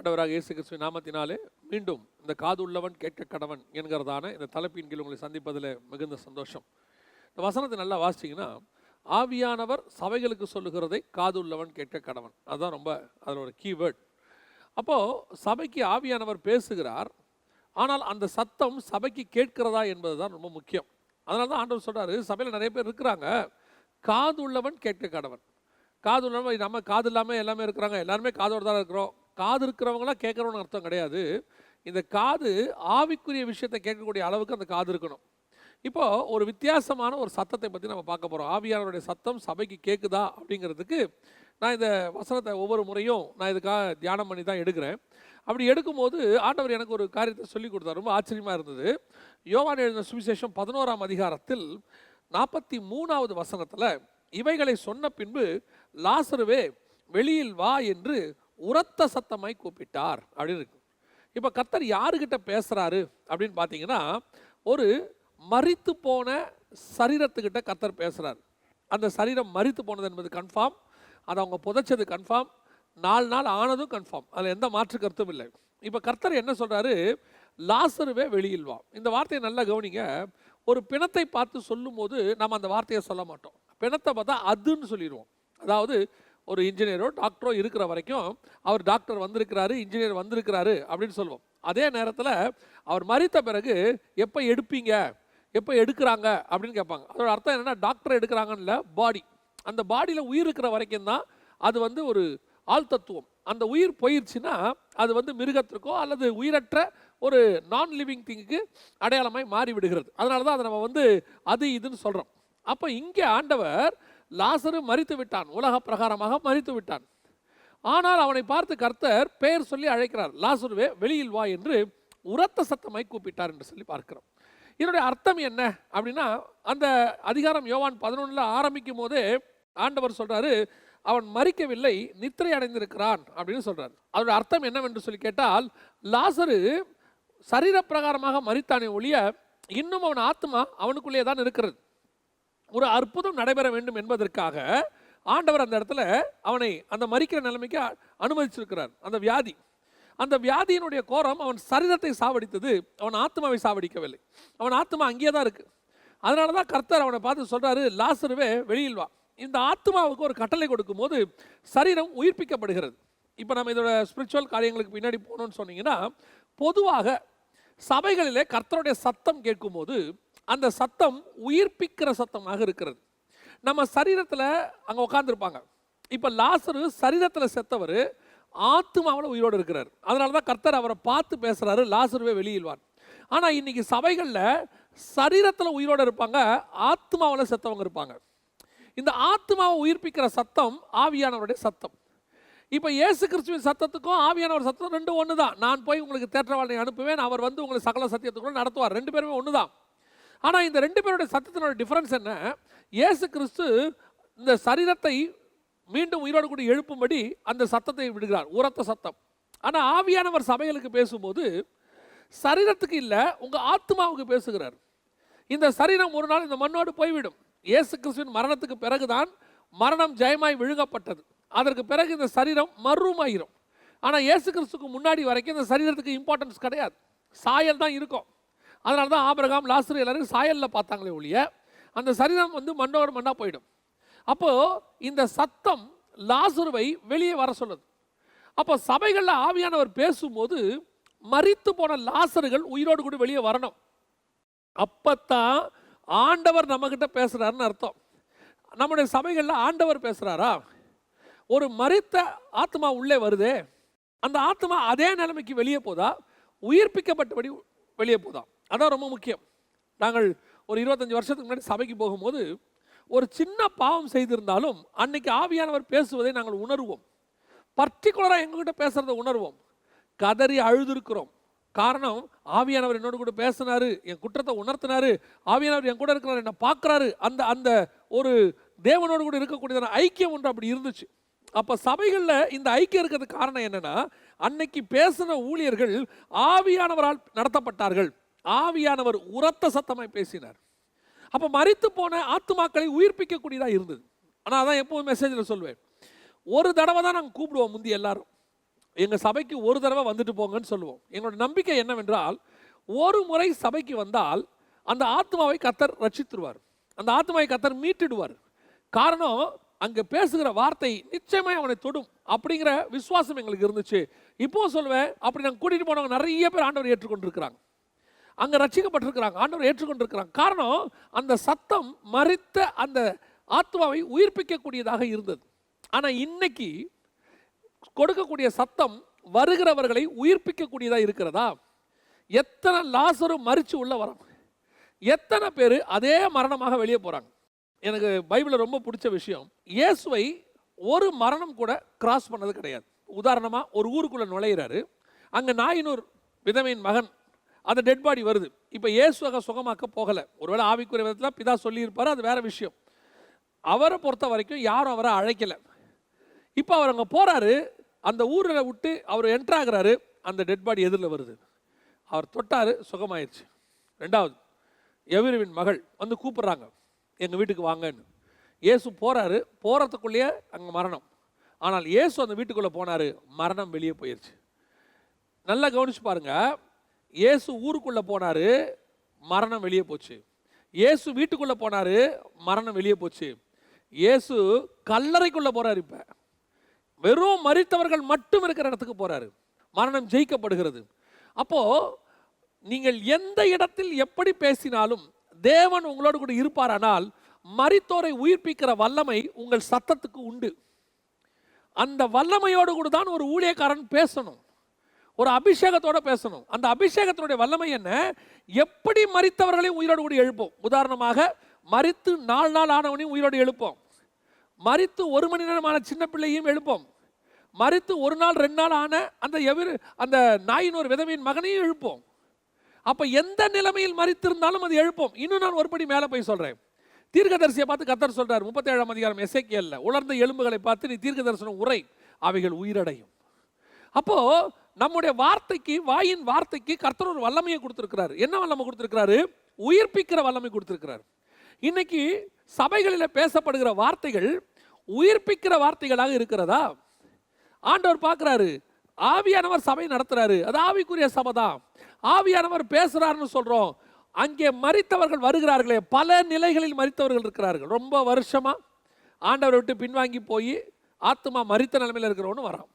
ஆண்டவராக இயேசு கிறிஸ்துவ நாமத்தினாலே மீண்டும் இந்த காது உள்ளவன் கேட்க கடவன் என்கிறதான இந்த தலைப்பின் கீழ் உங்களை சந்திப்பதில் மிகுந்த சந்தோஷம். இந்த வசனத்தை நல்லா வாசிச்சிங்கன்னா ஆவியானவர் சபைகளுக்கு சொல்லுகிறதை காது உள்ளவன் கேட்க கடவன். அதுதான் ரொம்ப அதில் ஒரு கீவேர்ட் அப்போது சபைக்கு ஆவியானவர் பேசுகிறார் ஆனால் அந்த சத்தம் சபைக்கு கேட்கிறதா என்பது தான் ரொம்ப முக்கியம். அதனால தான் ஆண்டவர் சொல்கிறார் சபையில் நிறைய பேர் இருக்கிறாங்க காது உள்ளவன் கேட்க கடவன். காது உள்ளவன் நம்ம காது இல்லாமல் எல்லாமே இருக்கிறாங்க எல்லாருமே காதோடு தான் இருக்கிறோம். காது இருக்கிறவங்களாம் கேட்குறோன்னு அர்த்தம் கிடையாது. இந்த காது ஆவிக்குரிய விஷயத்தை கேட்கக்கூடிய அளவுக்கு அந்த காது இருக்கணும். இப்போ ஒரு வித்தியாசமான ஒரு சத்தத்தை பற்றி நம்ம பார்க்க போகிறோம் ஆவியானவருடைய சத்தம் சபைக்கு கேட்குதா அப்படிங்கிறதுக்கு நான் இந்த வசனத்தை ஒவ்வொரு முறையும் நான் இதுக்காக தியானம் பண்ணி தான் எடுக்கிறேன். அப்படி எடுக்கும்போது ஆண்டவர் எனக்கு ஒரு காரியத்தை சொல்லி கொடுத்தார். ரொம்ப ஆச்சரியமாக இருந்தது. யோவான் எழுதின சுவிசேஷம் பதினோராம் அதிகாரத்தில் நாற்பத்தி மூணாவது வசனத்தில் இவைகளை சொன்ன பின்பு லாசருவே வெளியில் வா என்று உரத்த சத்தமாய் கூப்பிட்டார் அப்படின்னு இருக்கு. இப்போ கர்த்தர் யாருக்கிட்ட பேசுகிறாரு அப்படின்னு பார்த்தீங்கன்னா ஒரு மறித்து போன சரீரத்துக்கிட்ட கர்த்தர் பேசுகிறார் அந்த சரீரம் மறித்து போனது என்பது கன்ஃபார்ம் அதை அவங்க புதைச்சது கன்ஃபார்ம் நாலு நாள் ஆனதும் கன்ஃபார்ம் அதில் எந்த மாற்று கருத்தும் இல்லை. இப்போ கர்த்தர் என்ன சொல்கிறாரு லாசருவே வெளியில் வா. இந்த வார்த்தையை நல்லா கவனிங்க. ஒரு பிணத்தை பார்த்து சொல்லும்போது நம்ம அந்த வார்த்தையை சொல்ல மாட்டோம். பிணத்தை பார்த்தா அதுன்னு சொல்லிடுவோம். அதாவது ஒரு இன்ஜினியரோ டாக்டரோ இருக்கிற வரைக்கும் அவர் டாக்டர் வந்திருக்கிறாரு இன்ஜினியர் வந்திருக்கிறாரு அப்படின்னு சொல்லுவோம் அதே நேரத்தில் அவர் மறித்த பிறகு எப்போ எடுப்பீங்க? எப்போ எடுக்கிறாங்க? அப்படின்னு கேட்பாங்க. அதோட அர்த்தம் என்னென்னா டாக்டர் எடுக்கிறாங்கன்னு இல்லை பாடி அந்த பாடியில் உயிர் இருக்கிற வரைக்கும் தான் அது வந்து ஒரு ஆள் தத்துவம். அந்த உயிர் போயிடுச்சுன்னா அது வந்து மிருகத்திற்கோ அல்லது உயிரற்ற ஒரு நான் லிவிங் திங்குக்கு அடையாளமாய் மாறி விடுகிறது அதனால தான் அதை நம்ம வந்து அது இதுன்னு சொல்கிறோம் அப்போ இங்கே ஆண்டவர் லாசரு மறித்து விட்டான். உலக பிரகாரமாக மறித்து விட்டான். ஆனால் அவனை பார்த்து கர்த்தர் பெயர் சொல்லி அழைக்கிறார். லாசருவே வெளியில் வா என்று உரத்த சத்தமாய் கூப்பிட்டார் என்று சொல்லி பார்க்கிறோம். இதனுடைய அர்த்தம் என்ன அப்படின்னா அந்த அதிகாரம் யோவான் பதினொன்றில் ஆரம்பிக்கும் போதே ஆண்டவர் சொல்கிறாரு அவன் மறிக்கவில்லை நித்திரை அடைந்திருக்கிறான் அப்படின்னு சொல்கிறார் அதோட அர்த்தம் என்னவென்று சொல்லி கேட்டால் லாசரு சரீரப்பிரகாரமாக மறித்தானே ஒழிய இன்னும் அவன் ஆத்மா அவனுக்குள்ளே தான் இருக்கிறது. ஒரு அற்புதம் நடைபெற வேண்டும் என்பதற்காக ஆண்டவர் அந்த இடத்துல அவனை அந்த மறிக்கிற நிலைமைக்கு அனுமதிச்சிருக்கிறார். அந்த வியாதி. அந்த வியாதியினுடைய கோரம் அவன் சரீரத்தை சாவடித்தது. அவன் ஆத்மாவை சாவடிக்கவில்லை. அவன் ஆத்மா அங்கேயே தான் இருக்குது அதனால தான் கர்த்தர் அவனை பார்த்து சொல்கிறாரு லாசருவே வெளியில் வா. இந்த ஆத்மாவுக்கு ஒரு கட்டளை கொடுக்கும்போது சரீரம் உயிர்ப்பிக்கப்படுகிறது. இப்போ நம்ம இதோட ஸ்பிரிச்சுவல் காரியங்களுக்கு பின்னாடி போகணும்னு சொன்னீங்கன்னா பொதுவாக சபைகளிலே கர்த்தருடைய சத்தம் கேட்கும்போது அந்த சத்தம் உயிர்ப்பிக்கிற சத்தமாக இருக்கிறது. நம்ம சரீரத்தில் அங்கே உட்காந்துருப்பாங்க இப்போ லாசரு சரீரத்தில் செத்தவர் ஆத்மாவில் உயிரோடு இருக்கிறார். அதனால தான் கர்த்தர் அவரை பார்த்து பேசுகிறாரு லாசருவே வெளியில்வார் ஆனால் இன்னைக்கு சபைகளில் சரீரத்தில் உயிரோடு இருப்பாங்க ஆத்மாவில் செத்தவங்க இருப்பாங்க. இந்த ஆத்மாவை உயிர்ப்பிக்கிற சத்தம் ஆவியானவருடைய சத்தம். இப்போ இயேசு கிறிஸ்துவின் சத்தத்துக்கும் ஆவியானவர் சத்தம் ரெண்டும் ஒன்று தான் நான் போய் உங்களுக்கு தேற்றவாளனை அனுப்புவேன் அவர் வந்து உங்களை சகல சத்தியத்துக்குள்ள நடத்துவார். ரெண்டு பேருமே ஒன்று தான் ஆனால் இந்த ரெண்டு பேருடைய சத்தத்தினோட டிஃப்ரென்ஸ் என்ன? இயேசு கிறிஸ்து இந்த சரீரத்தை மீண்டும் உயிரோடு கூட எழுப்பும்படி அந்த சத்தத்தை விடுகிறார். உரத்த சத்தம். ஆனால் ஆவியானவர் சபைகளுக்கு பேசும்போது சரீரத்துக்கு இல்லை உங்கள் ஆத்மாவுக்கு பேசுகிறார். இந்த சரீரம் ஒரு நாள் இந்த மண்ணோடு போய்விடும். இயேசு கிறிஸ்துவின் மரணத்துக்கு பிறகுதான் மரணம் ஜெயமாய் விழுங்கப்பட்டது. அதற்கு பிறகு இந்த சரீரம் மர்ரூமாயிரும் ஆனால் இயேசு கிறிஸ்துக்கு முன்னாடி வரைக்கும் இந்த சரீரத்துக்கு இம்பார்ட்டன்ஸ் கிடையாது. சாயல் தான் இருக்கும். அதனால தான் ஆபரகாம் லாசரு எல்லாரும் சாயலில் பார்த்தாங்களே ஒழிய அந்த சரீரம் வந்து மண்ணோட மண்ணாக போயிடும். அப்போது இந்த சத்தம் லாசுருவை வெளியே வர சொல்லுது. அப்போ சபைகளில் ஆவியானவர் பேசும்போது மறித்து போன லாசர்கள் உயிரோடு கூட வெளியே வரணும். அப்பத்தான் ஆண்டவர் நம்மக்கிட்ட பேசுகிறாருன்னு அர்த்தம். நம்முடைய சபைகளில் ஆண்டவர் பேசுகிறாரா ஒரு மறித்த ஆத்மா உள்ளே வருதே அந்த ஆத்மா அதே நிலைமைக்கு வெளியே போதா? உயிர்ப்பிக்கப்பட்டபடி வெளியே போதா? அதான் ரொம்ப முக்கியம். நாங்கள் ஒரு இருபத்தஞ்சி வருஷத்துக்கு முன்னாடி சபைக்கு போகும்போது ஒரு சின்ன பாவம் செய்திருந்தாலும் அன்னைக்கு ஆவியானவர் பேசுவதை நாங்கள் உணர்வோம். பர்டிகுலராக எங்ககிட்ட பேசுகிறத உணர்வோம். கதறி அழுதுருக்கிறோம். காரணம் ஆவியானவர் என்னோட கூட பேசினாரு என் குற்றத்தை உணர்த்தினாரு ஆவியானவர் என் கூட இருக்கிறார் என்னை பார்க்குறாரு அந்த அந்த ஒரு தேவனோடு கூட இருக்கக்கூடியதான ஐக்கியம் ஒன்று அப்படி இருந்துச்சு. அப்போ சபைகளில் இந்த ஐக்கியம் இருக்கிறதுக்கு காரணம் என்னன்னா அன்னைக்கு பேசின ஊழியர்கள் ஆவியானவரால் நடத்தப்பட்டார்கள். ஆவியானவர் உரத்த சத்தமாய் பேசினார். அப்போ மறித்து போன ஆத்துமாக்களை உயிர்ப்பிக்கக்கூடியதாக இருந்தது. ஆனால் அதான் எப்பவும் மெசேஜில் சொல்வேன். ஒரு தடவை தான் நாங்கள் கூப்பிடுவோம் முந்தி எல்லாரும். எங்கள் சபைக்கு ஒரு தடவை வந்துட்டு போங்கன்னு சொல்லுவோம். எங்களோட நம்பிக்கை என்னவென்றால் ஒரு முறை சபைக்கு வந்தால் அந்த ஆத்மாவை கத்தர் ரட்சித்துருவார். அந்த ஆத்மாவை கத்தர் மீட்டிடுவார். காரணம் அங்கே பேசுகிற வார்த்தை நிச்சயமாக அவனை தொடும் அப்படிங்கிற விசுவாசம் எங்களுக்கு இருந்துச்சு. இப்போ சொல்லுவேன் அப்படி நாங்கள் கூட்டிகிட்டு போனவங்க நிறைய பேர் ஆண்டவர் ஏற்றுக்கொண்டிருக்கிறாங்க. அங்கே ரட்சிக்கப்பட்டிருக்கிறாங்க. ஆண்டவர் ஏற்றுக்கொண்டிருக்கிறாங்க. காரணம் அந்த சத்தம் மறித்த அந்த ஆத்மாவை உயிர்ப்பிக்கக்கூடியதாக இருந்தது. ஆனால் இன்னைக்கு கொடுக்கக்கூடிய சத்தம் வருகிறவர்களை உயிர்ப்பிக்கக்கூடியதாக இருக்கிறதா? எத்தனை லாசரும் மறித்து உள்ள வரோம் எத்தனை பேர் அதே மரணமாக வெளியே போகிறாங்க எனக்கு பைபிளில் ரொம்ப பிடிச்ச விஷயம் இயேசுவை ஒரு மரணம் கூட கிராஸ் பண்ணது கிடையாது. உதாரணமாக ஒரு ஊருக்குள்ளே நுழையிறாரு. அங்கே நாயினூர் விதவையின் மகன் அந்த டெட் பாடி வருது. இப்போ இயேசு அங்கே சுகமாக்க போகலை. ஒருவேளை ஆவிக்குரிய விதத்தில் பிதா சொல்லியிருப்பாரு அது வேறு விஷயம். அவரை பொறுத்த வரைக்கும் யாரும் அவரை அழைக்கலை. இப்போ அவர் அங்கே போகிறாரு அந்த ஊரில் விட்டு அவர் என்ட்ரு அந்த டெட் பாடி எதிரில் வருது. அவர் தொட்டார் சுகமாயிருச்சு. ரெண்டாவது எவிருவின் மகள் வந்து கூப்பிட்றாங்க. எங்கள் வீட்டுக்கு வாங்கன்னு. இயேசு போகிறாரு போகிறதுக்குள்ளேயே அங்கே மரணம். ஆனால் இயேசு அந்த வீட்டுக்குள்ளே போனார். மரணம் வெளியே போயிருச்சு. நல்லா கவனிச்சு பாருங்க. இயேசு ஊருக்குள்ளே போனாரு மரணம் வெளியே போச்சு. இயேசு வீட்டுக்குள்ளே போனாரு மரணம் வெளியே போச்சு. இயேசு கல்லறைக்குள்ளே போறாரு இப்போ. வெறும் மறித்தவர்கள் மட்டும் இருக்கிற இடத்துக்கு போறாரு. மரணம் ஜெயிக்கப்படுகிறது. அப்போ நீங்கள் எந்த இடத்தில் எப்படி பேசினாலும் தேவன் உங்களோடு கூட இருப்பாரானால் மறித்தோரை உயிர்ப்பிக்கிற வல்லமை உங்கள் சத்தத்துக்கு உண்டு. அந்த வல்லமையோடு கூட தான் ஒரு ஊழியக்காரன் பேசணும். ஒரு அபிஷேகத்தோட பேசணும். அந்த அபிஷேகத்தினுடைய வல்லமை என்ன? எப்படி மறித்தவர்களையும் உயிரோடு கூட எழுப்போம். உதாரணமாக மறித்து நாலு நாள் ஆனவனையும் உயிரோடு எழுப்போம். மறித்து ஒரு மணி நேரமான சின்ன பிள்ளையும் எழுப்போம். மறித்து ஒரு நாள் ரெண்டு நாள் ஆன அந்த எவிர் அந்த நாயின் ஒரு விதவையின் மகனையும் எழுப்போம். அப்போ எந்த நிலைமையில் மறித்திருந்தாலும் அது எழுப்போம். இன்னும் நான் ஒருபடி மேலே போய் சொல்றேன். தீர்க்கதரிசியை பார்த்து கத்தர் சொல்றார் முப்பத்தேழாம் அதிகாரம் எசேக்கியல்ல உலர்ந்த எலும்புகளை பார்த்து நீ தீர்க்க தரிசனம் உரை அவைகள் உயிரடையும். அப்போ நம்முடைய வார்த்தைக்கு வாயின் வார்த்தைக்கு கர்த்தர் ஒரு வல்லமையை கொடுத்திருக்கிறார். என்ன வல்லமை கொடுத்துருக்கிறாரு? உயிர்ப்பிக்கிற வல்லமை கொடுத்துருக்கிறார். இன்னைக்கு சபைகளில் பேசப்படுகிற வார்த்தைகள் உயிர்ப்பிக்கிற வார்த்தைகளாக இருக்கிறதா? ஆண்டவர் பார்க்குறாரு ஆவியானவர் சபை நடத்துகிறாரு அது ஆவிக்குரிய சபை தான். ஆவியானவர் பேசுகிறாருன்னு சொல்கிறோம் அங்கே மறித்தவர்கள் வருகிறார்களே பல நிலைகளில் மறித்தவர்கள் இருக்கிறார்கள். ரொம்ப வருஷமாக ஆண்டவரை விட்டு பின்வாங்கி போய் ஆத்மா மறித்த நிலைமையில் இருக்கிறவனு வரான்.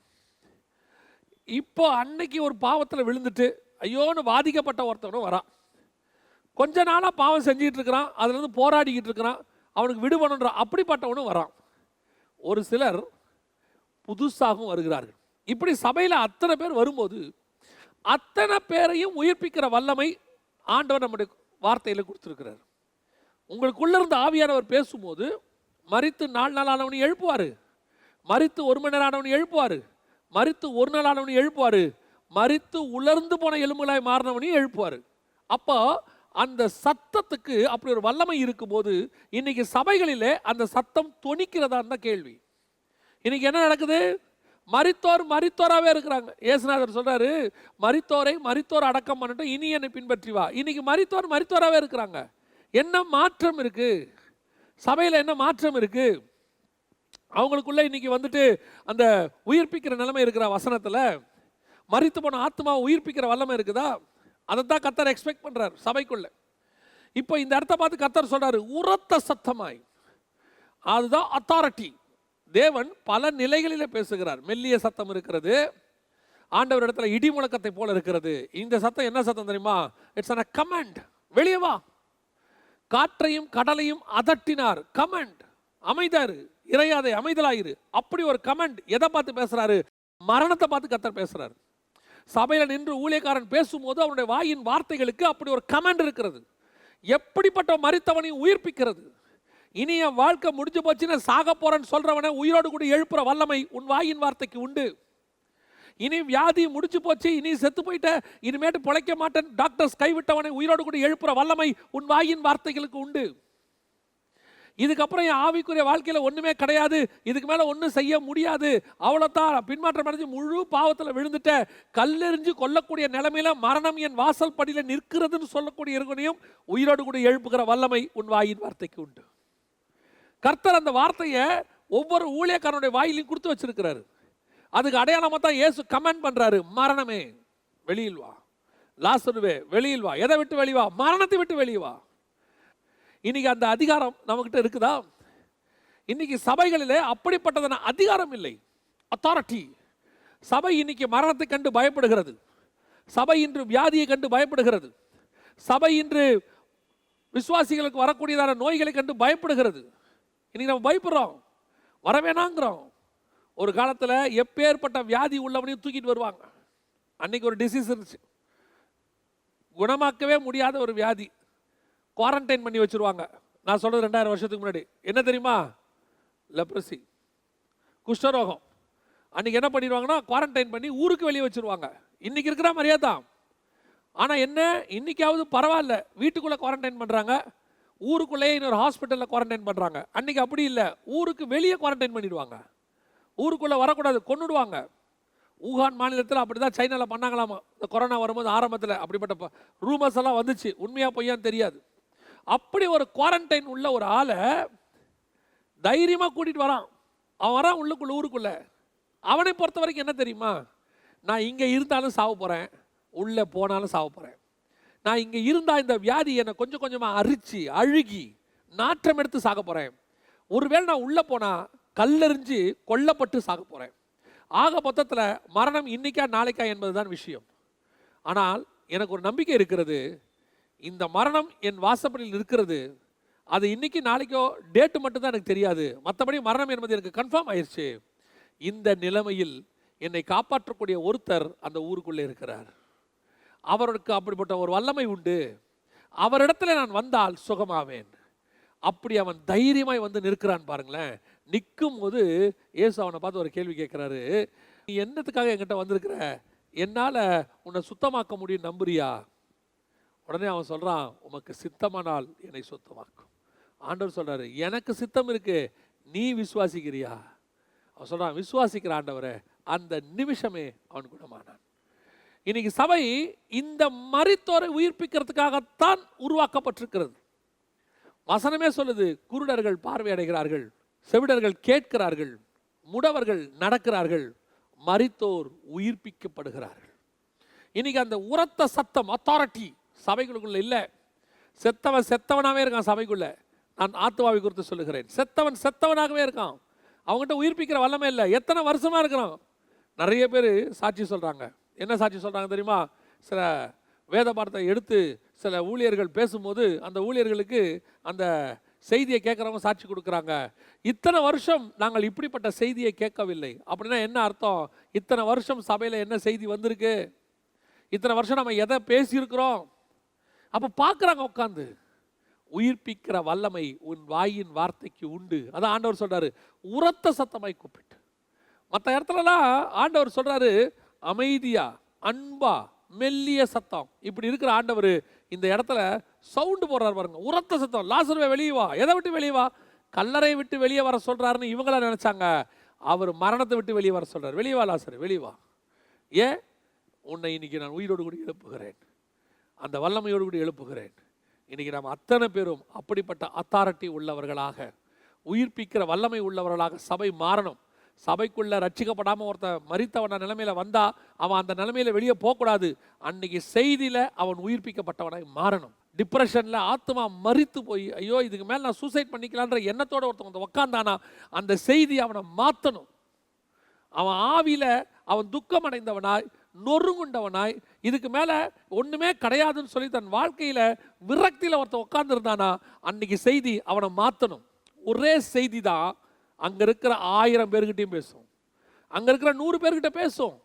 இப்போ அன்னைக்கு ஒரு பாவத்தில் விழுந்துட்டு ஐயோன்னு பாதிக்கப்பட்ட ஒருத்தவனும் வரான். கொஞ்ச நாளாக பாவம் செஞ்சிகிட்டு இருக்கிறான் அதுலேருந்து போராடிக்கிட்டு இருக்கிறான் அவனுக்கு விடுபடணுன்ற அப்படிப்பட்டவனும் வரான். ஒரு சிலர் புதுசாகவும் வருகிறார்கள். இப்படி சபையில் அத்தனை பேர் வரும்போது அத்தனை பேரையும் உயிர்ப்பிக்கிற வல்லமை ஆண்டவர் நம்முடைய வார்த்தையில் கொடுத்துருக்கிறார். உங்களுக்குள்ளே இருந்து ஆவியானவர் பேசும்போது மறித்து நாலு நாள் ஆனவனை எழுப்புவார். மறித்து ஒரு மணி நேரம் ஆனவனை எழுப்புவார். மறித்து ஒரு நாள் ஆனவனையும் எழுப்புவார். மறித்து உலர்ந்து போன எலும்புகளாய் மாறினவனையும் எழுப்புவார். அப்போ அந்த சத்தத்துக்கு அப்படி ஒரு வல்லமை இருக்கும்போது இன்னைக்கு சபைகளிலே அந்த சத்தம் துணிக்கிறதா தான் கேள்வி. இன்னைக்கு என்ன நடக்குது? மறித்தோர் மறித்தோராகவே இருக்கிறாங்க. ஏசுநாதர் சொல்கிறாரு மறித்தோரை மறித்தோர் அடக்கம் பண்ணிட்டு இனி என்னை பின்பற்றி வா. இன்னைக்கு மறித்தோர் மறித்தோராகவே இருக்கிறாங்க. என்ன மாற்றம் இருக்கு? சபையில் என்ன மாற்றம் இருக்கு? அவங்களுக்குள்ளே இன்னைக்கு வந்துட்டு அந்த உயிர்ப்பிக்கிற நிலைமை இருக்கிற வசனத்தில் மறித்து போன ஆத்மா உயிர்ப்பிக்கிற வல்லமை இருக்குதா? அதை தான் கத்தர் எக்ஸ்பெக்ட் பண்ணுறார் சபைக்குள்ள. இப்போ இந்த இடத்த பார்த்து கத்தர் சொல்கிறார் உரத்த சத்தமாய். அதுதான் அத்தாரிட்டி தேவன் பல நிலைகளில் பேசுகிறார். மெல்லிய சத்தம் இருக்கிறது ஆண்டவர் இடத்துல இடி முழக்கத்தை போல இருக்கிறது. இந்த சத்தம் என்ன சத்தம் தெரியுமா? இட்ஸ் அ கமெண்ட் வெளியே வா. காற்றையும் கடலையும் அதட்டினார். கமெண்ட் அமைதாரு. இறையாதை அமைதலாயிரு. அப்படி ஒரு கமெண்ட் எதை பார்த்து பேசுறாரு? மரணத்தை பார்த்து கத்தர் பேசுறாரு. சபையில் நின்று ஊழியக்காரன் பேசும்போது அவனுடைய வாயின் வார்த்தைகளுக்கு அப்படி ஒரு கமெண்ட் இருக்கிறது. எப்படிப்பட்ட மரித்தவனையும் உயிர்ப்பிக்கிறது? இனி என் வாழ்க்கை முடிஞ்சு போச்சுன்னு சாக போறேன்னு சொல்றவனை உயிரோடு கூட எழுப்புற வல்லமை உன் வாயின் வார்த்தைக்கு உண்டு. இனி வியாதி முடிச்சு போச்சு இனி செத்து போயிட்ட இனிமேட்டு பிழைக்க மாட்டேன் டாக்டர்ஸ் கைவிட்டவனை உயிரோடு கூட எழுப்புற வல்லமை உன் வாயின் வார்த்தைகளுக்கு உண்டு. இதுக்கப்புறம் என் ஆவிக்குரிய வாழ்க்கையில ஒண்ணுமே கிடையாது. இதுக்கு மேல ஒன்றும் செய்ய முடியாது. அவ்வளோதான் பின்மாற்றம் அடைஞ்சு முழு பாவத்தில் விழுந்துட்ட. கல்லெறிஞ்சு கொல்லக்கூடிய நிலைமையில மரணம் என் வாசல் படியில நிற்கிறதுன்னு சொல்லக்கூடிய இருக்கனையும் உயிரோடு கூட எழுப்புகிற வல்லமை உன் வாயின் வார்த்தைக்கு உண்டு. கர்த்தர் அந்த வார்த்தையை ஒவ்வொரு ஊழியக்காரனுடைய வாயிலையும் கொடுத்து வச்சிருக்கிறாரு. அதுக்கு அடையாளமாக தான் இயேசு கமெண்ட் பண்றாரு. மரணமே வெளியில் வா. லாசருவே வெளியில் வா. எதை விட்டு வெளிவா மரணத்தை விட்டு வெளியே வா. இன்னைக்கு அந்த அதிகாரம் நம்மக்கிட்ட இருக்குதா? இன்னைக்கு சபைகளில் அப்படிப்பட்டதான அதிகாரம் இல்லை. அத்தாரிட்டி சபை இன்னைக்கு மரணத்தை கண்டு பயப்படுகிறது. சபை இன்று வியாதியை கண்டு பயப்படுகிறது. சபை இன்று விசுவாசிகளுக்கு வரக்கூடியதான நோய்களை கண்டு பயப்படுகிறது. இன்னைக்கு நம்ம பயப்படுறோம். வரவேணாங்கிறோம். ஒரு காலத்தில் எப்பேற்பட்ட வியாதி உள்ளவனையும் தூக்கிட்டு வருவாங்க. அன்னைக்கு ஒரு டிசீஸ் இருந்துச்சு. குணமாக்கவே முடியாத ஒரு வியாதி. குவாரண்டைன் பண்ணி வச்சிருவாங்க. நான் சொல்கிறது ரெண்டாயிரம் வருஷத்துக்கு முன்னாடி. என்ன தெரியுமா? லெப்ரசி குஷ்டரோகம். அன்றைக்கி என்ன பண்ணிடுவாங்கன்னா குவாரண்டைன் பண்ணி ஊருக்கு வெளியே வச்சிருவாங்க. இன்றைக்கி இருக்கிற மாதிரியே தான். ஆனால் என்ன? இன்னைக்காவது பரவாயில்ல. வீட்டுக்குள்ளே குவாரண்டைன் பண்ணுறாங்க ஊருக்குள்ளேயே இன்னொரு ஹாஸ்பிட்டலில் குவாரண்டைன் பண்ணுறாங்க அன்னைக்கு அப்படி இல்லை. ஊருக்கு வெளியே குவாரண்டைன் பண்ணிடுவாங்க. ஊருக்குள்ளே வரக்கூடாது. கொன்னுடுவாங்க. ஊகான் மாநிலத்தில் அப்படி தான் சைனாவில் பண்ணாங்களாமா? இந்த கொரோனா வரும்போது ஆரம்பத்தில் அப்படிப்பட்ட ரூமர்ஸ் எல்லாம் வந்துச்சு. உண்மையாக பொய்யான்னு தெரியாது. அப்படி ஒரு குவாரண்டைன் உள்ள ஒரு ஆளை தைரியமாக கூட்டிகிட்டு வரான். அவன் வரான் உள்ளுக்குள்ள ஊருக்குள்ளே. அவனை பொறுத்த வரைக்கும் என்ன தெரியுமா? நான் இங்கே இருந்தாலும் சாவ போகிறேன் உள்ளே போனாலும் சாவ போகிறேன் நான் இங்கே இருந்தால் இந்த வியாதி என்னை கொஞ்சம் கொஞ்சமாக அரித்து அழுகி நாற்றம் எடுத்து சாக போகிறேன் ஒருவேளை நான் உள்ளே போனால் கல்லெறிஞ்சு கொல்லப்பட்டு சாக போகிறேன் ஆக மொத்தத்தில் மரணம் இன்னைக்கா நாளைக்கா என்பதுதான் விஷயம். ஆனால் எனக்கு ஒரு நம்பிக்கை இருக்கிறது. இந்த மரணம் என் வாசப்படியில் இருக்கிறது அது இன்னைக்கு நாளைக்கோ டேட்டு மட்டும்தான் எனக்கு தெரியாது. மற்றபடி மரணம் என்பது எனக்கு கன்ஃபார்ம் ஆயிடுச்சு இந்த நிலைமையில் என்னை காப்பாற்றக்கூடிய ஒருத்தர் அந்த ஊருக்குள்ளே இருக்கிறார். அவருக்கு அப்படிப்பட்ட ஒரு வல்லமை உண்டு. அவரிடத்துல நான் வந்தால் சுகமாவேன். அப்படி அவன் தைரியமாய் வந்து நிற்கிறான் பாருங்களேன். நிற்கும் போது இயேசு அவனை பார்த்து ஒரு கேள்வி கேட்குறாரு. நீ என்னத்துக்காக என்கிட்ட வந்திருக்கிற? என்னால் உன்னை சுத்தமாக்க முடியும் நம்புறியா? உடனே அவன் சொல்கிறான் உமக்கு சித்தமானால் என்னை சொத்தமாக்கும். ஆண்டவர் சொல்கிறாரு எனக்கு சித்தம் இருக்கு நீ விசுவாசிக்கிறியா? அவன் சொல்கிறான் விசுவாசிக்கிற ஆண்டவரை அந்த நிமிஷமே அவன் குணமானான். இன்னைக்கு சபை இந்த மரித்தோரை உயிர்ப்பிக்கிறதுக்காகத்தான் உருவாக்கப்பட்டிருக்கிறது. வசனமே சொல்லுது குருடர்கள் பார்வையடைகிறார்கள் செவிடர்கள் கேட்கிறார்கள் முடவர்கள் நடக்கிறார்கள் மரித்தோர் உயிர்ப்பிக்கப்படுகிறார்கள். இன்னைக்கு அந்த உரத்த சத்தம் அத்தாரிட்டி சபைகளுக்குள்ள இல்லை. செத்தவன் செத்தவனாகவே இருக்கான் சபைக்குள்ளே. நான் ஆத்துவாவை குறித்து சொல்லுகிறேன். செத்தவன் செத்தவனாகவே இருக்கான். அவங்ககிட்ட உயிர்ப்பிக்கிற வல்லமை இல்லை. எத்தனை வருஷமா இருக்கிறான்? நிறைய பேர் சாட்சி சொல்கிறாங்க என்ன சாட்சி சொல்றாங்க தெரியுமா? சில வேத பாடத்தை எடுத்து சில ஊழியர்கள் பேசும்போது அந்த ஊழியர்களுக்கு அந்த செய்தியை கேட்குறவங்க சாட்சி கொடுக்குறாங்க. இத்தனை வருஷம் நாங்கள் இப்படிப்பட்ட செய்தியை கேட்கவில்லை. அப்படின்னா என்ன அர்த்தம்? இத்தனை வருஷம் சபையில் என்ன செய்தி வந்திருக்கு? இத்தனை வருஷம் நம்ம எதை பேசியிருக்கிறோம்? அப்போ பார்க்குறாங்க உட்காந்து உயிர்ப்பிக்கிற வல்லமை உன் வாயின் வார்த்தைக்கு உண்டு. அதான் ஆண்டவர் சொல்கிறாரு உரத்த சத்தமாய் கூப்பிட்டு. மற்ற இடத்துலலாம் ஆண்டவர் சொல்கிறாரு அமைதியா அன்பா மெல்லிய சத்தம். இப்படி இருக்கிற ஆண்டவர் இந்த இடத்துல சவுண்டு போடுறாரு பாருங்க. உரத்த சத்தம். லாசர்வை வெளியே வா. எதை விட்டு வெளியே வா? கல்லறை விட்டு வெளியே வர சொல்கிறாருன்னு இவங்களாம் நினச்சாங்க. அவர் மரணத்தை விட்டு வெளியே வர சொல்கிறார் வெளியே வா லாசர் வெளியே வா. ஏன்? உன்னை இன்னைக்கு நான் உயிரோடு கூட எழுப்புகிறேன். அந்த வல்லமையோடு கூட எழுப்புகிறேன். இன்னைக்கு நாம் அத்தனை பேரும் அப்படிப்பட்ட அத்தாரிட்டி உள்ளவர்களாக உயிர்ப்பிக்கிற வல்லமை உள்ளவர்களாக சபை மாறணும். சபைக்குள்ள ரட்சிக்கப்படாமல் ஒருத்தன் மறித்தவன நிலைமையில் வந்தால் அவன் அந்த நிலைமையில் வெளியே போகக்கூடாது. அன்னைக்கு செய்தியில அவன் உயிர்ப்பிக்கப்பட்டவனாய் மாறணும். டிப்ரெஷனில் ஆத்மா மறித்து போய் ஐயோ இதுக்கு மேலே நான் சூசைட் பண்ணிக்கலான்ற எண்ணத்தோட ஒருத்தன் வந்து உக்காந்தானா அந்த செய்தி அவனை மாத்தணும். அவன் ஆவியில அவன் துக்கம் அடைந்தவனாய் நொறுங்குண்டவனாய் இதுக்கு மேலே ஒன்றுமே கிடையாதுன்னு சொல்லி தன் வாழ்க்கையில் விரக்தியில் ஒருத்தன் உட்காந்துருந்தானா அன்னைக்கு செய்தி அவனை மாற்றணும் ஒரே செய்தி தான் அங்கே இருக்கிற ஆயிரம் பேர்கிட்டையும் பேசும். அங்கே இருக்கிற நூறு பேர்கிட்ட பேசும்.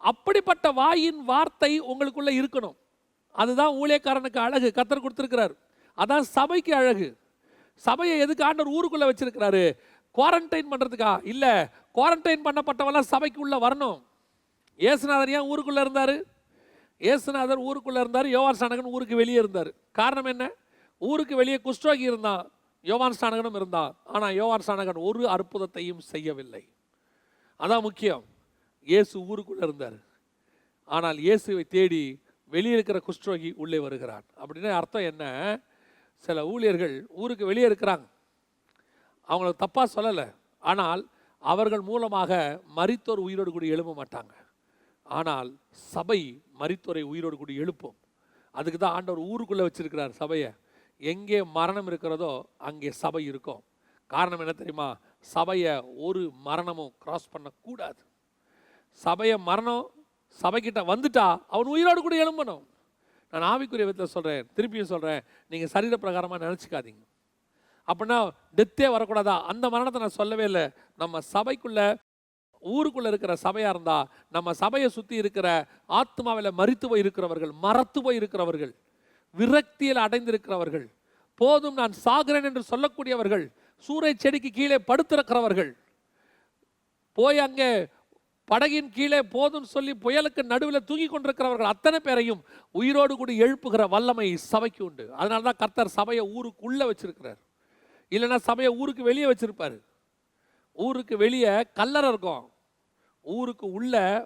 அப்படிப்பட்ட வாயின் வார்த்தை உங்களுக்குள்ளே இருக்கணும். அதுதான் ஊழியக்காரனுக்கு அழகு கத்தர் கொடுத்துருக்கிறார். அதான் சபைக்கு அழகு. சபையை எதுக்கு ஆண்டவர் ஊருக்குள்ளே வச்சிருக்கிறாரு? குவாரண்டைன் பண்ணுறதுக்கா இல்லை குவாரண்டைன் பண்ணப்பட்டவெல்லாம் சபைக்குள்ளே வரணும். ஏசுநாதர் ஏன் ஊருக்குள்ளே இருந்தார்? ஏசுநாதர் ஊருக்குள்ளே இருந்தார் யோவான் ஸ்நானகன் ஊருக்கு வெளியே இருந்தார். காரணம் என்ன? ஊருக்கு வெளியே குஷ்டோகி இருந்தான் யோவான் ஸ்நானகனும் இருந்தான். ஆனால் யோவான் ஸ்நானகன் ஒரு அற்புதத்தையும் செய்யவில்லை. அதான் முக்கியம். இயேசு ஊருக்குள்ளே இருந்தார். ஆனால் இயேசுவை தேடி வெளியே இருக்கிற குஷ்டோகி உள்ளே வருகிறான். அப்படின்னு அர்த்தம் என்ன? சில ஊழியர்கள் ஊருக்கு வெளியே இருக்கிறாங்க. அவங்கள தப்பாக சொல்லலை. ஆனால் அவர்கள் மூலமாக மறித்தோர் உயிரோடு கூட எழும்ப மாட்டாங்க ஆனால் சபை மரித்தோரை உயிரோடு கூட எழுப்பும். அதுக்கு தான் ஆண்டவர் ஊருக்குள்ளே வச்சிருக்கிறார் சபையை. எங்கே மரணம் இருக்கிறதோ அங்கே சபை இருக்கும். காரணம் என்ன தெரியுமா? சபையை ஒரு மரணமும் கிராஸ் பண்ணக்கூடாது. சபையை மரணம் சபைக்கிட்ட வந்துட்டா அவன் உயிரோடு கூட எழும்பணும். நான் ஆவிக்குரிய விதத்தில் சொல்கிறேன் திருப்பியும் சொல்கிறேன் நீங்கள் சரீர பிரகாரமாக நினச்சிக்காதீங்க. அப்படின்னா டெத்தே வரக்கூடாதா? அந்த மரணத்தை நான் சொல்லவே இல்லை. நம்ம சபைக்குள்ளே ஊருக்குள்ளே இருக்கிற சபையாக இருந்தால் நம்ம சபையை சுற்றி இருக்கிற ஆத்மாவில் மறித்து போய் இருக்கிறவர்கள் மரத்து போய் இருக்கிறவர்கள் விரக்தியில் அடைந்திருக்கிறவர்கள் போதும் நான் சாகிறேன் என்று சொல்லக்கூடியவர்கள் சூறை செடிக்கு கீழே படுத்திருக்கிறவர்கள் போய் அங்கே படகின் கீழே போதும் சொல்லி புயலுக்கு நடுவில் தூங்கி கொண்டிருக்கிறவர்கள் அத்தனை பேரையும் உயிரோடு கூட எழுப்புகிற வல்லமை சபைக்கு உண்டு. அதனால தான் கர்த்தர் சபையை ஊருக்குள்ளே வச்சிருக்கிறார். இல்லைன்னா சபையை ஊருக்கு வெளியே வச்சிருப்பாரு. ஊருக்கு வெளியே கல்லறை இருக்கும். ஊருக்கு உள்ள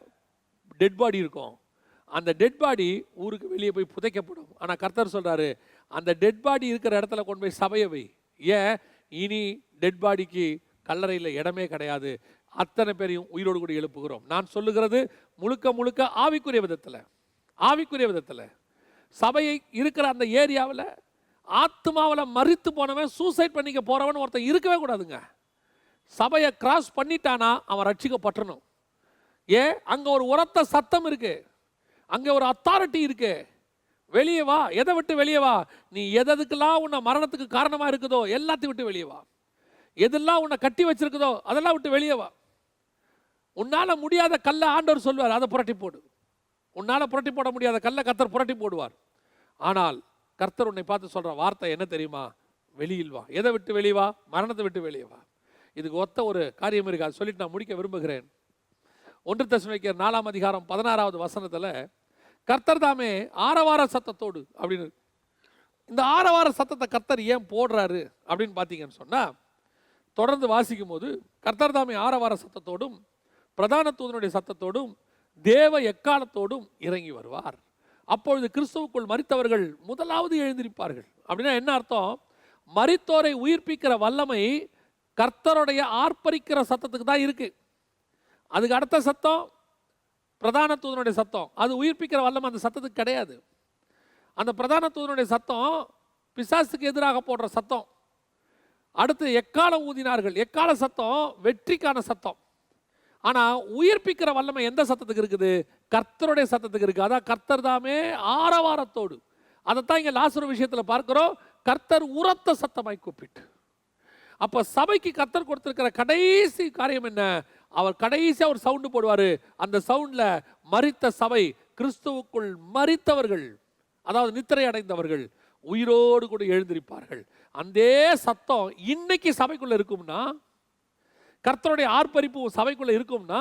டெட் பாடி இருக்கும். அந்த டெட் பாடி ஊருக்கு வெளியே போய் புதைக்கப்படும். ஆனால் கர்த்தர் சொல்கிறாரு அந்த டெட் பாடி இருக்கிற இடத்துல கொண்டு போய் சபையை வை. ஏன்? இனி டெட் பாடிக்கு கல்லறையில் இடமே கிடையாது. அத்தனை பேரையும் உயிரோடு கூட எழுப்புகிறோம். நான் சொல்லுகிறது முழுக்க முழுக்க ஆவிக்குரிய விதத்தில். ஆவிக்குரிய விதத்தில். சபையை இருக்கிற அந்த ஏரியாவில் ஆத்மாவில் மறித்து போனவன் சூசைட் பண்ணிக்க போகிறவன் ஒருத்தன் இருக்கவே கூடாதுங்க. சபையை கிராஸ் பண்ணிட்டானா அவன் ரட்சிக்கப்பட்டணும் ஏன்? அங்கே ஒரு உரத்த சத்தம் இருக்கு. அங்கே ஒரு அத்தாரிட்டி இருக்கு. வெளியே வா. எதை விட்டு வெளியே வா? நீ எதற்கெல்லாம் உன்னை மரணத்துக்கு காரணமாக இருக்குதோ எல்லாத்தையும் விட்டு வெளியே வா. எதெல்லாம் உன்னை கட்டி வச்சிருக்குதோ அதெல்லாம் விட்டு வெளியே வா. உன்னால் முடியாத கல்லை ஆண்டவர் சொல்வார் அதை புரட்டி போடு. உன்னால் புரட்டி போட முடியாத கல்லை கர்த்தர் புரட்டி போடுவார். ஆனால் கர்த்தர் உன்னை பார்த்து சொல்கிற வார்த்தை என்ன தெரியுமா? வெளியில் வா. எதை விட்டு வெளியே வா? மரணத்தை விட்டு வெளியே வா. இதுக்கு ஒத்த ஒரு காரியம் இருக்கு. அதை சொல்லிட்டு நான் முடிக்க விரும்புகிறேன். ஒன்று தசமிக்கர் நாலாம் அதிகாரம் பதினாறாவது வசனத்தில் கர்த்தர் தாமே ஆரவார சத்தத்தோடு அப்படின்னு. இந்த ஆரவார சத்தத்தை கர்த்தர் ஏன் போடுறாரு அப்படின்னு பார்த்தீங்கன்னு சொன்னால் தொடர்ந்து வாசிக்கும் போது கர்த்தர் தாமே ஆரவார சத்தத்தோடும் பிரதான தூதனுடைய சத்தத்தோடும் தேவ எக்காலத்தோடும் இறங்கி வருவார். அப்பொழுது கிறிஸ்துவுக்குள் மறித்தவர்கள் முதலாவது எழுந்திருப்பார்கள். அப்படின்னா என்ன அர்த்தம்? மரித்தோரை உயிர்ப்பிக்கிற வல்லமை கர்த்தருடைய ஆர்ப்பரிக்கிற சத்தத்துக்கு தான் இருக்குது அதுக்கு அடுத்த சத்தம் பிரதான தூதனுடைய சத்தம். அது உயிர்ப்பிக்கிற வல்லமை அந்த சத்தத்துக்கு கிடையாது. அந்த பிரதான தூதனுடைய சத்தம் பிசாசுக்கு எதிராக போடுற சத்தம். அடுத்து எக்காலம் ஊதினார்கள்? எக்கால சத்தம்? வெற்றிக்கான சத்தம். ஆனால் உயிர்ப்பிக்கிற வல்லமை எந்த சத்தத்துக்கு இருக்குது? கர்த்தருடைய சத்தத்துக்கு இருக்குது அதான் கர்த்தர் தாமே ஆரவாரத்தோடு. அதைத்தான் இங்கே லாசுர விஷயத்தில் பார்க்குறோம். கர்த்தர் உரத்த சத்தமாய் கூப்பிட்டு. அப்போ சபைக்கு கர்த்தர் கொடுத்துருக்கிற கடைசி காரியம் என்ன? அவர் கடைசியா ஒரு சவுண்டு போடுவாரு. அந்த சவுண்ட்ல மறித்த சபை கிறிஸ்துவுக்குள் மறித்தவர்கள் அதாவது நித்திரை அடைந்தவர்கள் உயிரோடு கூட எழுந்திருப்பார்கள். அந்த சத்தம் இன்னைக்கு சபைக்குள்ள இருக்கும்னா கர்த்தருடைய ஆர்ப்பரிப்பு சபைக்குள்ள இருக்கும்னா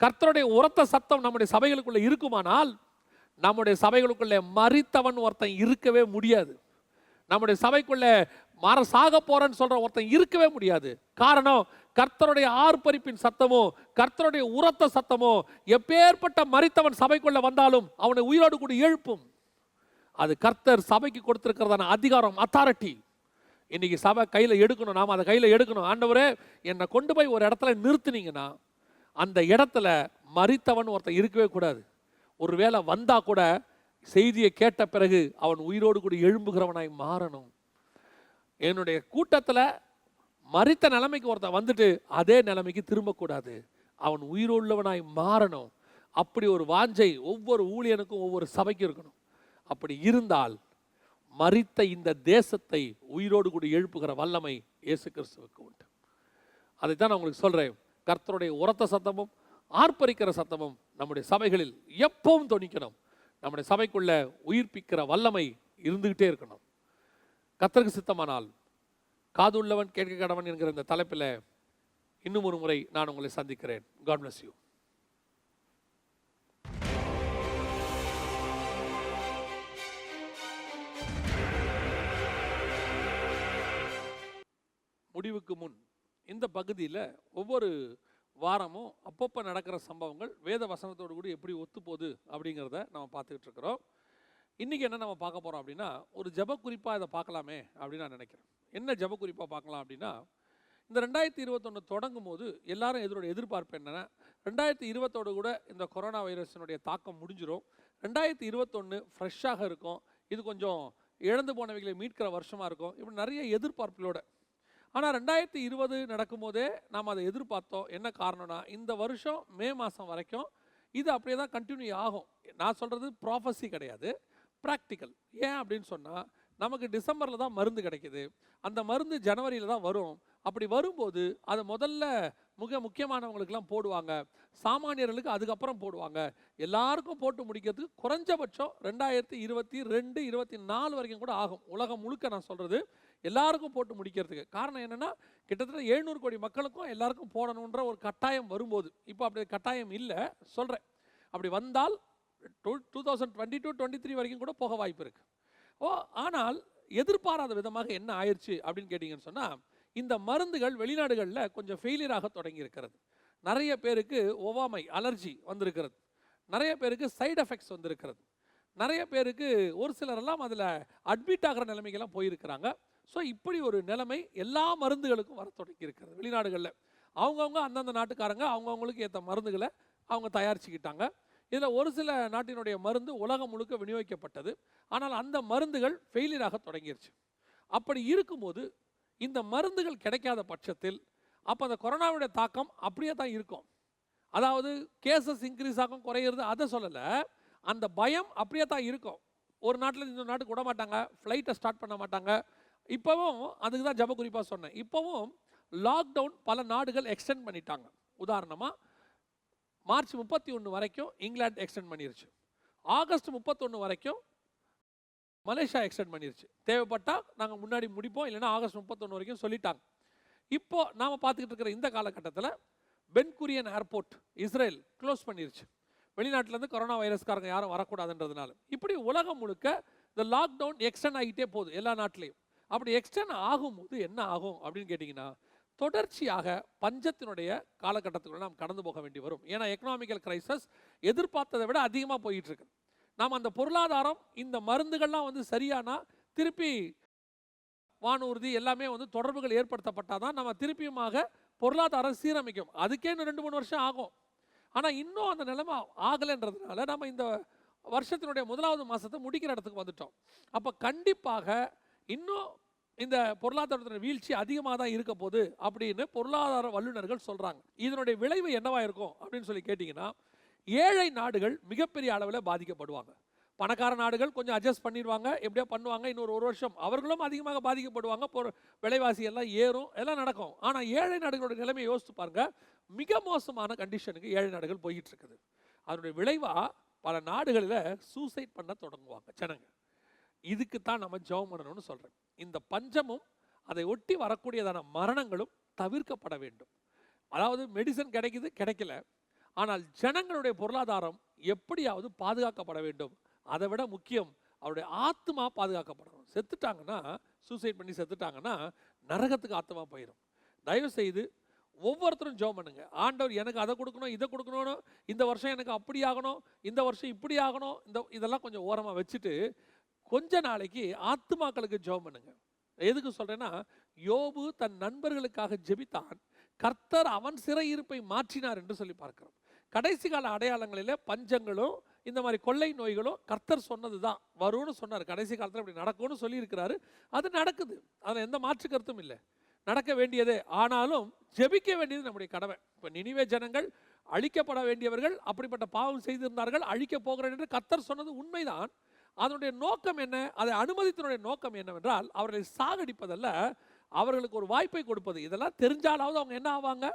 கர்த்தருடைய உரத்த சத்தம் நம்முடைய சபைகளுக்குள்ள இருக்குமானால் நம்முடைய சபைகளுக்குள்ளே மறித்தவன் ஒருத்தன் இருக்கவே முடியாது. நம்முடைய சபைக்குள்ளே மர சாக போறேன்னு சொல்ற ஒருத்தன் இருக்கவே முடியாது. காரணம் கர்த்தருடைய ஆர்ப்பரிப்பின் சத்தமோ கர்த்தருடைய உரத்த சத்தமோ எப்பேற்பட்ட மறித்தவன் சபைக்குள்ள வந்தாலும் அவனை உயிரோடு கூட எழுப்பும். அது கர்த்தர் சபைக்கு கொடுத்திருக்கிறதான அதிகாரம் அத்தாரிட்டி இன்னைக்கு சபை கையில் எடுக்கணும் நாம் அதை கையில் எடுக்கணும். ஆண்டவரே என்னை கொண்டு போய் ஒரு இடத்துல நிறுத்துனீங்கன்னா அந்த இடத்துல மறித்தவன் ஒருத்தன் இருக்கவே கூடாது. ஒருவேளை வந்தால் கூட செய்தியை கேட்ட பிறகு அவன் உயிரோடு கூட எழும்புகிறவனாய் மாறணும். என்னுடைய கூட்டத்தில் மறித்த நிலைமைக்கு ஒருத்தன் வந்துட்டு அதே நிலைமைக்கு திரும்பக்கூடாது. அவன் உயிரோள்ளவனாய் மாறணும். அப்படி ஒரு வாஞ்சை ஒவ்வொரு ஊழியனுக்கும் ஒவ்வொரு சபைக்கும் இருக்கணும். அப்படி இருந்தால் மறித்த இந்த தேசத்தை உயிரோடு கூட எழுப்புகிற வல்லமை இயேசு கிறிஸ்துவுக்கு உண்டு. அதைத்தான் நான் உங்களுக்கு சொல்கிறேன் கர்த்தருடைய உரத்த சத்தமும் ஆர்ப்பரிக்கிற சத்தமும் நம்முடைய சபைகளில் எப்பவும் துணிக்கணும் நம்முடைய சபைக்குள்ள உயிர்ப்பிக்கிற வல்லமை இருந்துக்கிட்டே இருக்கணும். கத்தருக்கு சித்தமானால் காதுள்ளவன் கேட்க கடவன் என்கிற இந்த தலைப்பில் இன்னும் ஒரு முறை நான் உங்களை சந்திக்கிறேன். காட் பிளஸ் யூ முடிவுக்கு முன் இந்த பகுதியில் ஒவ்வொரு வாரமும் அப்பப்போ நடக்கிற சம்பவங்கள் வேத வசனத்தோடு கூட எப்படி ஒத்துப்போகுது அப்படிங்கிறத நம்ம பார்த்துக்கிட்டு இருக்கிறோம். இன்றைக்கி என்ன நம்ம பார்க்க போகிறோம் அப்படின்னா ஒரு ஜெப குறிப்பாக இதை பார்க்கலாமே அப்படின்னு நான் நினைக்கிறேன். என்ன ஜெப குறிப்பாக பார்க்கலாம் அப்படின்னா இந்த ரெண்டாயிரத்தி இருபத்தொன்று தொடங்கும் போது எல்லாரும் எதிரோட எதிர்பார்ப்பு என்னென்னா ரெண்டாயிரத்தி இருபத்தோடு கூட இந்த கொரோனா வைரஸினுடைய தாக்கம் முடிஞ்சிடும் ரெண்டாயிரத்தி இருபத்தொன்று ஃப்ரெஷ்ஷாக இருக்கும். இது கொஞ்சம் இழந்து போனவைகளை மீட்கிற வருஷமாக இருக்கும். இப்படி நிறைய எதிர்பார்ப்புகளோட. ஆனால் ரெண்டாயிரத்தி இருபது நடக்கும்போதே நாம் அதை எதிர்பார்த்தோம். என்ன காரணம்னா இந்த வருஷம் மே மாதம் வரைக்கும் இது அப்படியே தான் கண்டினியூ ஆகும். நான் சொல்கிறது ப்ராஃபஸி கிடையாது. ப்ராக்டிக்கல் ஏன் அப்படின்னு சொன்னால் நமக்கு டிசம்பரில் தான் மருந்து கிடைக்குது. அந்த மருந்து ஜனவரியில் தான் வரும். அப்படி வரும்போது அதை முதல்ல மிக முக்கியமானவங்களுக்கெல்லாம் போடுவாங்க. சாமானியர்களுக்கு அதுக்கப்புறம் போடுவாங்க. எல்லாருக்கும் போட்டு முடிக்கிறதுக்கு குறைஞ்சபட்சம் ரெண்டாயிரத்தி இருபத்தி ரெண்டு இருபத்தி நாலு வரைக்கும் கூட ஆகும். உலகம் முழுக்க நான் சொல்கிறது எல்லாருக்கும் போட்டு முடிக்கிறதுக்கு. காரணம் என்னென்னா கிட்டத்தட்ட எழுநூறு கோடி மக்களுக்கும் எல்லாருக்கும் போடணுன்ற ஒரு கட்டாயம் வரும்போது. இப்போ அப்படி கட்டாயம் இல்லை. சொல்கிறேன் அப்படி வந்தால் two two thousand twenty two twenty three வரைக்கும் கூட போக வாய்ப்பு இருக்குது ஓ ஆனால் எதிர்பாராத விதமாக என்ன ஆயிடுச்சு அப்படின்னு கேட்டிங்கன்னு சொன்னால் இந்த மருந்துகள் வெளிநாடுகளில் கொஞ்சம் ஃபெயிலியராக தொடங்கி இருக்கிறது நிறைய பேருக்கு ஒவ்வாமை அலர்ஜி வந்திருக்கிறது. நிறைய பேருக்கு சைடு எஃபெக்ட்ஸ் வந்திருக்கிறது. நிறைய பேருக்கு ஒரு சிலரெல்லாம் அதில் அட்மிட் ஆகிற நிலைமைக்கெல்லாம் போயிருக்கிறாங்க. ஸோ இப்படி ஒரு நிலைமை எல்லா மருந்துகளுக்கும் வர தொடங்கி இருக்கிறது வெளிநாடுகளில். அவங்கவுங்க அந்தந்த நாட்டுக்காரங்க அவங்கவுங்களுக்கு ஏற்ற மருந்துகளை அவங்க தயாரிச்சுக்கிட்டாங்க. இதில் ஒரு சில நாட்டினுடைய மருந்து உலகம் முழுக்க விநியோகிக்கப்பட்டது. ஆனால் அந்த மருந்துகள் ஃபெயிலியராக தொடங்கிருச்சு. அப்படி இருக்கும்போது இந்த மருந்துகள் கிடைக்காத பட்சத்தில் அப்போ அந்த கொரோனாவுடைய தாக்கம் அப்படியே தான் இருக்கும். அதாவது கேசஸ் இன்க்ரீஸ் ஆகும் குறையிறது அதை சொல்லலை. அந்த பயம் அப்படியே தான் இருக்கும். ஒரு நாட்டில் இன்னொரு நாட்டுக்கு விட மாட்டாங்க ஃப்ளைட்டை ஸ்டார்ட் பண்ண மாட்டாங்க. இப்போவும் அதுக்கு தான் ஜப குறிப்பாக சொன்னேன். இப்போவும் லாக்டவுன் பல நாடுகள் எக்ஸ்டெண்ட் பண்ணிட்டாங்க. உதாரணமாக மார்ச் முப்பத்தி ஒன்று வரைக்கும் இங்கிலாந்து எக்ஸ்டெண்ட் பண்ணிருச்சு. ஆகஸ்ட் முப்பத்தொன்று வரைக்கும் மலேசியா எக்ஸ்டெண்ட் பண்ணிருச்சு. தேவைப்பட்டால் நாங்கள் முன்னாடி முடிப்போம் இல்லைன்னா ஆகஸ்ட் முப்பத்தொன்று வரைக்கும் சொல்லிட்டாங்க. இப்போது நாம் பார்த்துக்கிட்டு இருக்கிற இந்த காலகட்டத்தில் பென்குரியன் ஏர்போர்ட் இஸ்ரேல் க்ளோஸ் பண்ணிருச்சு. வெளிநாட்டிலேருந்து கொரோனா வைரஸ்காரங்க யாரும் வரக்கூடாதுன்றதுனால. இப்படி உலகம் முழுக்க இந்த லாக்டவுன் எக்ஸ்டெண்ட் ஆகிட்டே போகுது எல்லா நாட்டிலையும். அப்படி எக்ஸ்டெண்ட் ஆகும்போது என்ன ஆகும் அப்படின்னு கேட்டிங்கன்னா தொடர்ச்சியாக பஞ்சத்தினுடைய காலகட்டத்துக்குள்ள நாம் கடந்து போக வேண்டி வரும். ஏன்னா எக்கனாமிக்கல் கிரைசஸ் எதிர்பார்த்ததை விட அதிகமாக போயிட்டு இருக்கு நாம் அந்த பொருளாதாரம் இந்த மருந்துகள்லாம் வந்து சரியானா திருப்பி வானூர்தி எல்லாமே வந்து தொடர்புகள் ஏற்படுத்தப்பட்டால் தான் நம்ம திருப்பியுமாக பொருளாதாரம் சீரமைக்கும். அதுக்கே இன்னும் ரெண்டு மூணு வருஷம் ஆகும். ஆனால் இன்னும் அந்த நிலைமை ஆகலைன்றதுனால நம்ம இந்த வருஷத்தினுடைய முதலாவது மாதத்தை முடிக்கிற இடத்துக்கு வந்துட்டோம். அப்போ கண்டிப்பாக இன்னும் இந்த பொருளாதாரத்தின வீழ்ச்சி அதிகமாக தான் இருக்க போகுது அப்படின்னு பொருளாதார வல்லுநர்கள் சொல்கிறாங்க இதனுடைய விளைவு என்னவா இருக்கும் அப்படின்னு சொல்லி கேட்டிங்கன்னா ஏழை நாடுகள் மிகப்பெரிய அளவில் பாதிக்கப்படுவாங்க. பணக்கார நாடுகள் கொஞ்சம் அட்ஜஸ்ட் பண்ணிடுவாங்க எப்படியோ பண்ணுவாங்க இன்னொரு ஒரு வருஷம் அவர்களும் அதிகமாக பாதிக்கப்படுவாங்க பொரு விலைவாசி எல்லாம் ஏறும் எல்லாம் நடக்கும். ஆனால் ஏழை நாடுகளோட நிலைமையை யோசித்து பாருங்க மிக மோசமான கண்டிஷனுக்கு ஏழை நாடுகள் போயிட்டு இருக்குது. அதனுடைய விளைவாக பல நாடுகளில் சூசைட் பண்ண தொடங்குவாங்க ஜனங்க. இதுக்கு தான் நம்ம ஜெபம் பண்ணணும்னு சொல்கிறேன் இந்த பஞ்சமும் அதை ஒட்டி வரக்கூடியதான மரணங்களும் தவிர்க்கப்பட வேண்டும். அதாவது மெடிசன் கிடைக்குது கிடைக்கல. ஆனால் ஜனங்களுடைய பொருளாதாரம் எப்படியாவது பாதுகாக்கப்பட வேண்டும். அதை விட முக்கியம் அவருடைய ஆத்மா பாதுகாக்கப்படணும். செத்துட்டாங்கன்னா சூசைட் பண்ணி செத்துட்டாங்கன்னா நரகத்துக்கு ஆத்மா போயிடும் தயவு செய்து ஒவ்வொருத்தரும் ஜெபம் பண்ணுங்க. ஆண்டவர் எனக்கு அதை கொடுக்கணும் இதை கொடுக்கணும் இந்த வருஷம் எனக்கு அப்படி ஆகணும் இந்த வருஷம் இப்படி ஆகணும் இந்த இதெல்லாம் கொஞ்சம் ஓரமாக வச்சுட்டு கொஞ்ச நாளைக்கு ஆத்துமாக்களுக்கு ஜெபம் பண்ணுங்க. எதுக்கு சொல்கிறேன்னா யோபு தன் நண்பர்களுக்காக ஜெபித்தான். கர்த்தர் அவன் சிறையிருப்பை மாற்றினார் என்று சொல்லி பார்க்கிறோம். கடைசி கால அடையாளங்களில் பஞ்சங்களும் இந்த மாதிரி கொள்ளை நோய்களும் கர்த்தர் சொன்னது தான் வரும்னு சொன்னார். கடைசி காலத்தில் இப்படி நடக்கும்னு சொல்லியிருக்கிறாரு. அது நடக்குது. அதில் எந்த மாற்று கருத்தும் இல்லை. நடக்க வேண்டியதே. ஆனாலும் ஜெபிக்க வேண்டியது நம்முடைய கடமை. இப்போ நினைவே ஜனங்கள் அழிக்கப்பட வேண்டியவர்கள் அப்படிப்பட்ட பாவம் செய்திருந்தார்கள் அழிக்க போகிறேன் என்று கர்த்தர் சொன்னது உண்மைதான். அதனுடைய நோக்கம் என்ன? அதை அனுமதித்தனுடைய நோக்கம் என்னவென்றால் அவர்களை சாகடிப்பதல்ல அவர்களுக்கு ஒரு வாய்ப்பை கொடுப்பது. இதெல்லாம் தெரிஞ்சாலாவது அவங்க என்ன ஆவாங்க?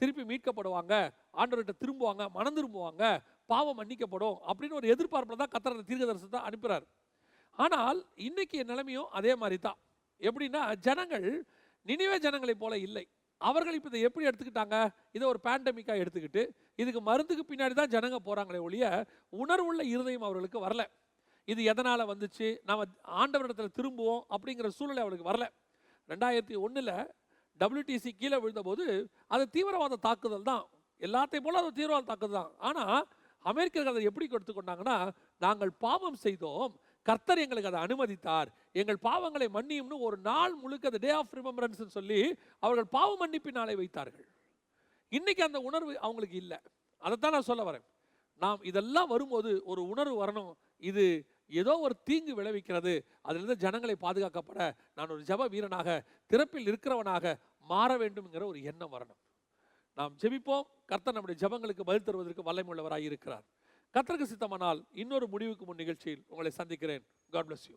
திருப்பி மீட்கப்படுவாங்க. ஆண்டவர்கிட்ட திரும்புவாங்க மனம் திரும்புவாங்க பாவம் மன்னிக்கப்படும் அப்படின்னு ஒரு எதிர்பார்ப்பில் தான் கத்தர் அந்த தீர்க்கதரிசனத்தை அனுப்புகிறார் ஆனால் இன்னைக்கு நிலைமையும் அதே மாதிரி தான் எப்படின்னா ஜனங்கள் நினைவே ஜனங்களைப் போல இல்லை. அவர்கள் இப்போ இதை எப்படி எடுத்துக்கிட்டாங்க? இதை ஒரு பேண்டமிக்காக எடுத்துக்கிட்டு இதுக்கு மருந்துக்கு பின்னாடி தான் ஜனங்க போகிறாங்களே ஒழிய உணர்வுள்ள இருதயம் அவர்களுக்கு வரல. இது எதனால் வந்துச்சு? நாம் ஆண்டவரிடத்தில் திரும்புவோம் அப்படிங்கிற சூழ்நிலை அவளுக்கு வரல. ரெண்டாயிரத்தி ஒன்றில் டபிள்யூடிசி கீழே விழுந்தபோது அது தீவிரவாத தாக்குதல் தான். எல்லாத்தையும் போல அது தீவிரவாத தாக்குதல் தான். ஆனால் அமெரிக்கர்கள் அதை எப்படி எடுத்துக்கொண்டாங்கன்னா நாங்கள் பாவம் செய்தோம். கர்த்தர் எங்களுக்கு அதை அனுமதித்தார். எங்கள் பாவங்களை மன்னியும்னு ஒரு நாள் முழுக்க அந்த டே ஆஃப் ரிமெம்பரன்ஸ் சொல்லி அவர்கள் பாவ மன்னிப்பு நாளை வைத்தார்கள். இன்னைக்கு அந்த உணர்வு அவங்களுக்கு இல்லை. அதைத்தான் நான் சொல்ல வரேன். நாம் இதெல்லாம் வரும்போது ஒரு உணர்வு வரணும். இது ஏதோ ஒரு தீங்கு விளைவிக்கிறது. அதிலிருந்து ஜனங்களை பாதுகாக்கப்பட நான் ஒரு ஜெப வீரனாக திறப்பில் இருக்கிறவனாக மாற வேண்டும்ங்கிற ஒரு எண்ணம் வரணும். நாம் ஜெபிப்போம். கர்த்தர் நம்முடைய ஜபங்களுக்கு பதில் தருவதற்கு வல்லமையுள்ளவராய் இருக்கிறார். கர்த்தருக்கு சித்தமானால் இன்னொரு முடிவுக்கு முன் நிகழ்ச்சியில் உங்களை சந்திக்கிறேன். God bless you